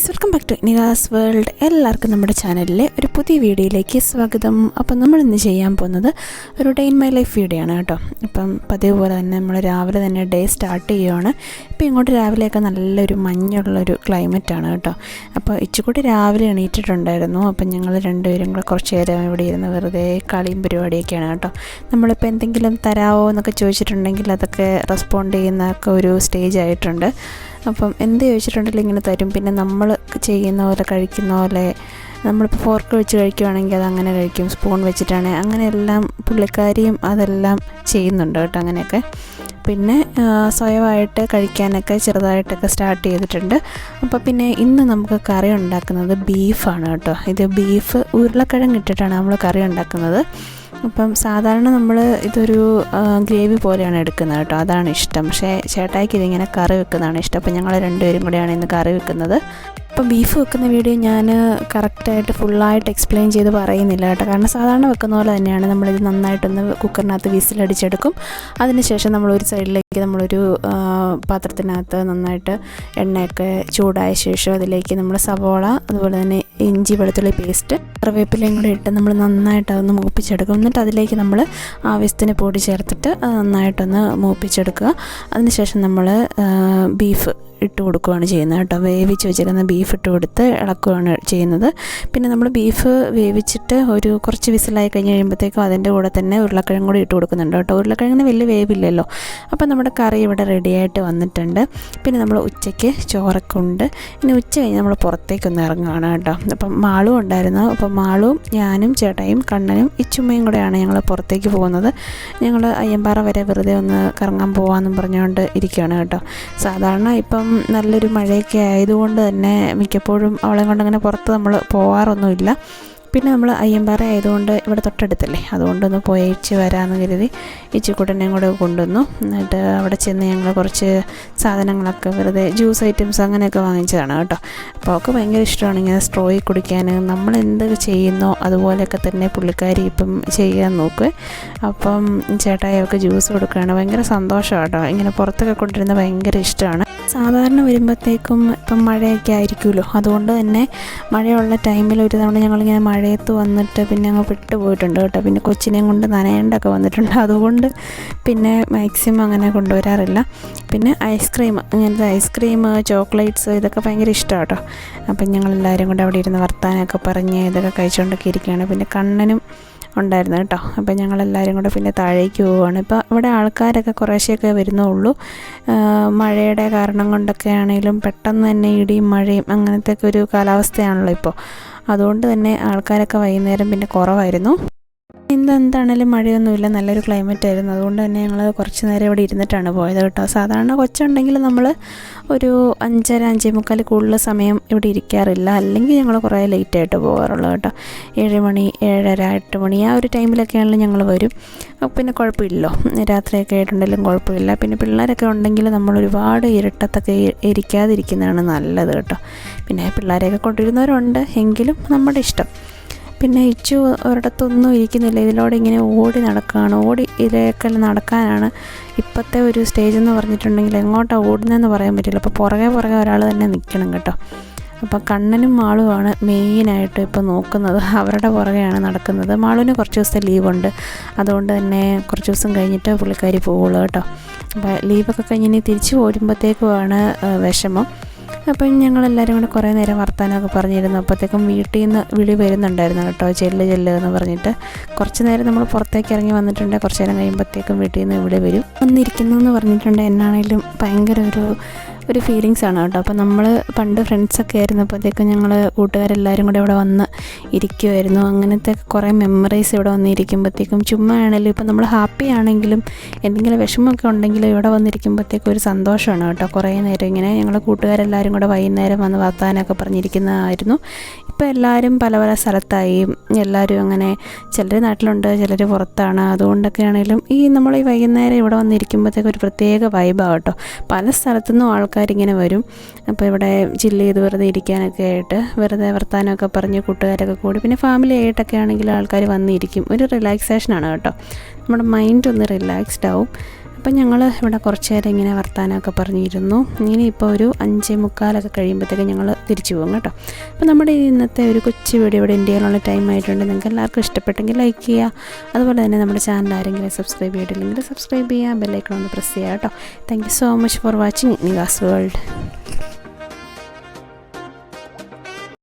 Guys welcome back to Niras world. എല്ലാവർക്കും നമ്മുടെ ചാനലിലെ ഒരു പുതിയ വീഡിയോയിലേക്ക് സ്വാഗതം. അപ്പം നമ്മൾ ഇന്ന് ചെയ്യാൻ പോകുന്നത് ഒരു day in my life video ആണ് കേട്ടോ. ഇപ്പം പതിവ് പോലെ തന്നെ നമ്മൾ രാവിലെ തന്നെ ഡേ സ്റ്റാർട്ട് ചെയ്യുകയാണ് ഇപ്പം ഇങ്ങോട്ട് രാവിലെയൊക്കെ നല്ലൊരു മഞ്ഞുള്ളൊരു ആണ് കേട്ടോ. അപ്പോൾ ഇച്ചുകൂടി രാവിലെ എണീറ്റിട്ടുണ്ടായിരുന്നു. അപ്പം ഞങ്ങൾ രണ്ടുപേരും കൂടെ കുറച്ച് നേരം ഇവിടെ ഇരുന്ന് വെറുതെ കളിയും പരിപാടിയൊക്കെയാണ് കേട്ടോ. നമ്മളിപ്പോൾ എന്തെങ്കിലും തരാമോ എന്നൊക്കെ ചോദിച്ചിട്ടുണ്ടെങ്കിൽ അതൊക്കെ റെസ്പോണ്ട് ചെയ്യുന്നതൊക്കെ ഒരു സ്റ്റേജ് ആയിട്ടുണ്ട്. അപ്പം എന്ത് ചോദിച്ചിട്ടുണ്ടെങ്കിലും ഇങ്ങനെ തരും. പിന്നെ നമ്മൾ ചെയ്യുന്ന പോലെ കഴിക്കുന്ന പോലെ നമ്മളിപ്പോൾ ഫോർക്ക് വെച്ച് കഴിക്കുവാണെങ്കിൽ അത് അങ്ങനെ കഴിക്കും. സ്പൂൺ വെച്ചിട്ടാണ്. അങ്ങനെയെല്ലാം പുള്ളിക്കാരിയും അതെല്ലാം ചെയ്യുന്നുണ്ട് കേട്ടോ അങ്ങനെയൊക്കെ. പിന്നെ സ്വയമായിട്ട് കഴിക്കാനൊക്കെ ചെറുതായിട്ടൊക്കെ സ്റ്റാർട്ട് ചെയ്തിട്ടുണ്ട്. അപ്പോൾ പിന്നെ ഇന്ന് നമുക്ക് കറി ഉണ്ടാക്കുന്നത് ബീഫാണ് കേട്ടോ. ഇത് ബീഫ് ഉരുളക്കിഴങ്ങ് ഇട്ടിട്ടാണ് നമ്മൾ കറി ഉണ്ടാക്കുന്നത്. അപ്പം സാധാരണ നമ്മൾ ഇതൊരു ഗ്രേവി പോലെയാണ് എടുക്കുന്നത് കേട്ടോ. അതാണ് ഇഷ്ടം. പക്ഷേ ചേട്ടായിക്ക് ഇതിങ്ങനെ കറി വെക്കുന്നതാണ് ഇഷ്ടം. അപ്പം ഞങ്ങൾ രണ്ടുപേരും കൂടെയാണ് ഇന്ന് കറി വെക്കുന്നത്. അപ്പോൾ ബീഫ് വെക്കുന്ന വീഡിയോ ഞാൻ കറക്റ്റായിട്ട് ഫുള്ളായിട്ട് എക്സ്പ്ലെയിൻ ചെയ്ത് പറയുന്നില്ല കേട്ടോ. കാരണം സാധാരണ വെക്കുന്ന പോലെ തന്നെയാണ്. നമ്മളിത് നന്നായിട്ടൊന്ന് കുക്കറിനകത്ത് വിസിലടിച്ചെടുക്കും. അതിനുശേഷം നമ്മൾ ഒരു സൈഡിലേക്ക് നമ്മളൊരു പാത്രത്തിനകത്ത് നന്നായിട്ട് എണ്ണയൊക്കെ ചൂടായ ശേഷം അതിലേക്ക് നമ്മൾ സവോള അതുപോലെ തന്നെ ഇഞ്ചി വെളുത്തുള്ളി പേസ്റ്റ് കറിവേപ്പിലയും കൂടി ഇട്ട് നമ്മൾ നന്നായിട്ട് അതൊന്ന് മൂപ്പിച്ചെടുക്കും. എന്നിട്ട് അതിലേക്ക് നമ്മൾ ആവശ്യത്തിന് പൊടി ചേർത്തിട്ട് നന്നായിട്ടൊന്ന് മൂപ്പിച്ചെടുക്കുക. അതിനുശേഷം നമ്മൾ ബീഫ് ഇട്ട് കൊടുക്കുകയാണ് ചെയ്യുന്നത് കേട്ടോ. വേവിച്ച് വെച്ചിരുന്ന ബീഫ് ഇട്ട് കൊടുത്ത് ഇളക്കുകയാണ് ചെയ്യുന്നത്. പിന്നെ നമ്മൾ ബീഫ് വേവിച്ചിട്ട് ഒരു കുറച്ച് വിസിലായി കഴിഞ്ഞ് കഴിയുമ്പോഴത്തേക്കും അതിന്റെ കൂടെ തന്നെ ഉരുളക്കിഴങ്ങ് കൂടി ഇട്ട് കൊടുക്കുന്നുണ്ട് കേട്ടോ. ഉരുളക്കിഴങ്ങിന് വലിയ വേവില്ലല്ലോ. അപ്പം നമ്മുടെ കറി ഇവിടെ റെഡിയായിട്ട് വന്നിട്ടുണ്ട്. പിന്നെ നമ്മൾ ഉച്ചയ്ക്ക് ചോറൊക്കെ ഉണ്ട് ഇനി ഉച്ച കഴിഞ്ഞ് നമ്മൾ പുറത്തേക്കൊന്ന് ഇറങ്ങുകയാണ് കേട്ടോ. അപ്പം മാളും ഉണ്ടായിരുന്നു. അപ്പം മാളും ഞാനും ചേട്ടായും കണ്ണനും ഇച്ചുമ്മയും കൂടെയാണ് ഞങ്ങൾ പുറത്തേക്ക് പോകുന്നത്. ഞങ്ങൾ അയ്യമ്പാറ വരെ വെറുതെ ഒന്ന് കറങ്ങാൻ പോകാമെന്നും പറഞ്ഞുകൊണ്ട് ഇരിക്കുകയാണ് കേട്ടോ. സാധാരണ ഇപ്പം നല്ലൊരു മഴയൊക്കെ ആയതുകൊണ്ട് തന്നെ മിക്കപ്പോഴും അവളെ കൊണ്ടങ്ങനെ പുറത്ത് നമ്മൾ പോകാറൊന്നുമില്ല പിന്നെ നമ്മൾ അയ്യമ്പാറ ആയതുകൊണ്ട് ഇവിടെ തൊട്ടടുത്തല്ലേ. അതുകൊണ്ടൊന്ന് പോയേച്ച് വരാമെന്ന് കരുതി ഇച്ചിക്കുട്ടനെയും കൂടെ കൊണ്ടുവന്നു. എന്നിട്ട് അവിടെ ചെന്ന് ഞങ്ങൾ കുറച്ച് സാധനങ്ങളൊക്കെ വെറുതെ ജ്യൂസ് ഐറ്റംസ് അങ്ങനെയൊക്കെ വാങ്ങിച്ചതാണ് കേട്ടോ. അപ്പോൾ അവൾക്ക് ഭയങ്കര ഇഷ്ടമാണ് ഇങ്ങനെ സ്ട്രോയിൽ കുടിക്കാൻ. നമ്മൾ എന്ത് ചെയ്യുന്നോ അതുപോലെയൊക്കെ തന്നെ പുള്ളിക്കാരി ഇപ്പം ചെയ്യാൻ നോക്കുക അപ്പം ചേട്ടായി ജ്യൂസ് കൊടുക്കുകയാണ്. ഭയങ്കര സന്തോഷമാണ് കേട്ടോ. ഇങ്ങനെ പുറത്തൊക്കെ കൊണ്ടിരുന്ന ഭയങ്കര ഇഷ്ടമാണ്. സാധാരണ വരുമ്പോഴത്തേക്കും ഇപ്പം മഴയൊക്കെ ആയിരിക്കുമല്ലോ. അതുകൊണ്ട് തന്നെ മഴയുള്ള ടൈമിൽ ഒരു തവണ ഞങ്ങളിങ്ങനെ മഴയത്ത് വന്നിട്ട് പിന്നെ അങ്ങ് വിട്ടുപോയിട്ടുണ്ട് കേട്ടോ. പിന്നെ കൊച്ചിനെയും കൊണ്ട് നനയേണ്ടൊക്കെ വന്നിട്ടുണ്ട്. അതുകൊണ്ട് പിന്നെ മാക്സിമം അങ്ങനെ കൊണ്ടുവരാറില്ല. പിന്നെ ഐസ്ക്രീം ഇങ്ങനത്തെ ഐസ്ക്രീം ചോക്ലേറ്റ്സ് ഇതൊക്കെ ഭയങ്കര ഇഷ്ടമാണ് കേട്ടോ. അപ്പം ഞങ്ങളെല്ലാവരും കൂടെ അവിടെ ഇരുന്ന് വർത്താനമൊക്കെ പറഞ്ഞ് ഇതൊക്കെ കഴിച്ചുകൊണ്ടൊക്കെ ഇരിക്കുകയാണ്. പിന്നെ കണ്ണനും ഉണ്ടായിരുന്നു കേട്ടോ. അപ്പോൾ ഞങ്ങളെല്ലാവരും കൂടെ പിന്നെ താഴേക്ക് പോവുകയാണ് ഇപ്പോൾ ഇവിടെ ആൾക്കാരൊക്കെ കുറേശ്ശെയൊക്കെ വരുന്നുള്ളൂ. മഴയുടെ കാരണം കൊണ്ടൊക്കെ ആണെങ്കിലും പെട്ടെന്ന് തന്നെ ഇടിയും മഴയും അങ്ങനത്തെ ഒരു കാലാവസ്ഥയാണല്ലോ ഇപ്പോൾ. അതുകൊണ്ട് തന്നെ ആൾക്കാരൊക്കെ വൈകുന്നേരം പിന്നെ കുറവായിരുന്നു. ഇന്ന് എന്താണേലും മഴയൊന്നുമില്ല. നല്ലൊരു ക്ലൈമറ്റ് ആയിരുന്നു. അതുകൊണ്ട് തന്നെ ഞങ്ങൾ കുറച്ച് നേരം ഇവിടെ ഇരുന്നിട്ടാണ് പോയത് കേട്ടോ. സാധാരണ കൊച്ചുണ്ടെങ്കിൽ നമ്മൾ ഒരു അഞ്ചര അഞ്ചേ മുക്കാൽ കൂടുതൽ സമയം ഇവിടെ ഇരിക്കാറില്ല. അല്ലെങ്കിൽ ഞങ്ങൾ കുറേ ലേറ്റായിട്ട് പോകാറുള്ളൂ കേട്ടോ. ഏഴ് മണി ഏഴര എട്ട് മണി ആ ഒരു ടൈമിലൊക്കെയാണല്ലോ ഞങ്ങൾ വരും. പിന്നെ കുഴപ്പമില്ലല്ലോ. രാത്രിയൊക്കെ ആയിട്ടുണ്ടെങ്കിലും കുഴപ്പമില്ല. പിന്നെ പിള്ളേരൊക്കെ ഉണ്ടെങ്കിൽ നമ്മൾ ഒരുപാട് ഇരുട്ടത്തൊക്കെ ഇരിക്കാതിരിക്കുന്നതാണ് നല്ലത് കേട്ടോ. പിന്നെ പിള്ളേരെയൊക്കെ കൊണ്ടിരുന്നവരുണ്ട് എങ്കിലും നമ്മുടെ ഇഷ്ടം. പിന്നെ ഇച്ചു ഒരിടത്തൊന്നും ഇരിക്കുന്നില്ല. ഇതിലൂടെ ഇങ്ങനെ ഓടി നടക്കുകയാണ്. ഓടി ഇതിലേക്കൽ നടക്കാനാണ് ഇപ്പോഴത്തെ ഒരു സ്റ്റേജ് എന്ന് പറഞ്ഞിട്ടുണ്ടെങ്കിൽ എങ്ങോട്ടാണ് ഓടുന്നതെന്ന് പറയാൻ പറ്റില്ല. അപ്പോൾ പുറകെ പുറകെ ഒരാൾ തന്നെ നിൽക്കണം കേട്ടോ. അപ്പോൾ കണ്ണനും മാളുമാണ് മെയിനായിട്ട് ഇപ്പോൾ നോക്കുന്നത്. അവരുടെ പുറകെയാണ് നടക്കുന്നത്. മാളുവിന് കുറച്ച് ദിവസത്തെ ലീവുണ്ട്. അതുകൊണ്ട് തന്നെ കുറച്ച് ദിവസം കഴിഞ്ഞിട്ട് പുള്ളിക്കാരി പോവുള്ളൂ കേട്ടോ. അപ്പോൾ ലീവൊക്കെ കഴിഞ്ഞ് ഇനി തിരിച്ചു പോരുമ്പോഴത്തേക്കുമാണ് വിഷമം. അപ്പം ഞങ്ങളെല്ലാവരും കൂടെ കുറേ നേരം വർത്താനമൊക്കെ പറഞ്ഞിരുന്നു. അപ്പോഴത്തേക്കും വീട്ടിൽ നിന്ന് വിളി വരുന്നുണ്ടായിരുന്നു കേട്ടോ ചെല്ല് ചെല്ല് എന്ന് പറഞ്ഞിട്ട്. കുറച്ച് നേരം നമ്മൾ പുറത്തേക്ക് ഇറങ്ങി വന്നിട്ടുണ്ട്. കുറച്ച് നേരം കഴിയുമ്പോഴത്തേക്കും വീട്ടിൽ നിന്ന് വിളി വരും. വന്നിരിക്കുന്നു എന്ന് പറഞ്ഞിട്ടുണ്ട്. എന്നാണേലും ഭയങ്കര ഒരു ഒരു ഫീലിങ്സ് ആണ് കേട്ടോ. അപ്പോൾ നമ്മൾ പണ്ട് ഫ്രണ്ട്സൊക്കെ ആയിരുന്നപ്പോഴത്തേക്കും ഞങ്ങൾ കൂട്ടുകാരെല്ലാവരും കൂടെ ഇവിടെ വന്ന് ഇരിക്കുമായിരുന്നു അങ്ങനത്തെ കുറേ മെമ്മറീസ് ഇവിടെ വന്നിരിക്കുമ്പോഴത്തേക്കും ചുമ്മാ ആണെങ്കിലും ഇപ്പം നമ്മൾ ഹാപ്പി ആണെങ്കിലും എന്തെങ്കിലും വിഷമമൊക്കെ ഉണ്ടെങ്കിലും ഇവിടെ വന്നിരിക്കുമ്പോഴത്തേക്കും ഒരു സന്തോഷമാണ് കേട്ടോ. കുറേ നേരം ഇങ്ങനെ ഞങ്ങൾ കൂട്ടുകാരെല്ലാവരും കൂടെ വൈകുന്നേരം വന്ന് വർത്താനമൊക്കെ പറഞ്ഞിരിക്കുന്നതായിരുന്നു. ഇപ്പോൾ എല്ലാവരും പല പല സ്ഥലത്തായി. എല്ലാവരും അങ്ങനെ ചിലർ നാട്ടിലുണ്ട് ചിലർ പുറത്താണ്. അതുകൊണ്ടൊക്കെ ആണെങ്കിലും ഈ നമ്മൾ ഈ വൈകുന്നേരം ഇവിടെ വന്നിരിക്കുമ്പോഴത്തേക്കും ഒരു പ്രത്യേക വൈബാണ് കേട്ടോ. പല സ്ഥലത്തുനിന്നും ആൾക്കാരിങ്ങനെ വരും. അപ്പോൾ ഇവിടെ ചില്ല് ചെയ്ത് വെറുതെ ഇരിക്കാനൊക്കെ ആയിട്ട് വെറുതെ വർത്താനമൊക്കെ പറഞ്ഞ് കൂട്ടുകാരൊക്കെ കൂടി പിന്നെ ഫാമിലി ആയിട്ടൊക്കെ ആണെങ്കിൽ ആൾക്കാർ വന്നിരിക്കും. ഒരു റിലാക്സേഷനാണ് കേട്ടോ. നമ്മുടെ മൈൻഡ് ഒന്ന് റിലാക്സ്ഡ് ആവും. അപ്പം ഞങ്ങൾ ഇവിടെ കുറച്ച് നേരം ഇങ്ങനെ വർത്താനമൊക്കെ പറഞ്ഞിരുന്നു. ഇനി ഇപ്പോൾ ഒരു അഞ്ചേ മുക്കാലൊക്കെ കഴിയുമ്പോഴത്തേക്കും ഞങ്ങൾ തിരിച്ചു പോകും കേട്ടോ. അപ്പോൾ നമ്മുടെ ഇന്നത്തെ ഒരു കൊച്ചു വീഡിയോ ഇവിടെ ഇന്ത്യയിലുള്ള ടൈം ആയിട്ടുണ്ട്. നിങ്ങൾക്ക് എല്ലാവർക്കും ഇഷ്ടപ്പെട്ടെങ്കിൽ ലൈക്ക് ചെയ്യുക. അതുപോലെ തന്നെ നമ്മുടെ ചാനൽ ആരെങ്കിലും സബ്സ്ക്രൈബ് ചെയ്തിട്ടില്ലെങ്കിൽ സബ്സ്ക്രൈബ് ചെയ്യുക. ബെല്ലൈക്കൺ ഒന്ന് പ്രസ് ചെയ്യുക കേട്ടോ. Thank you so much for watching Nivas world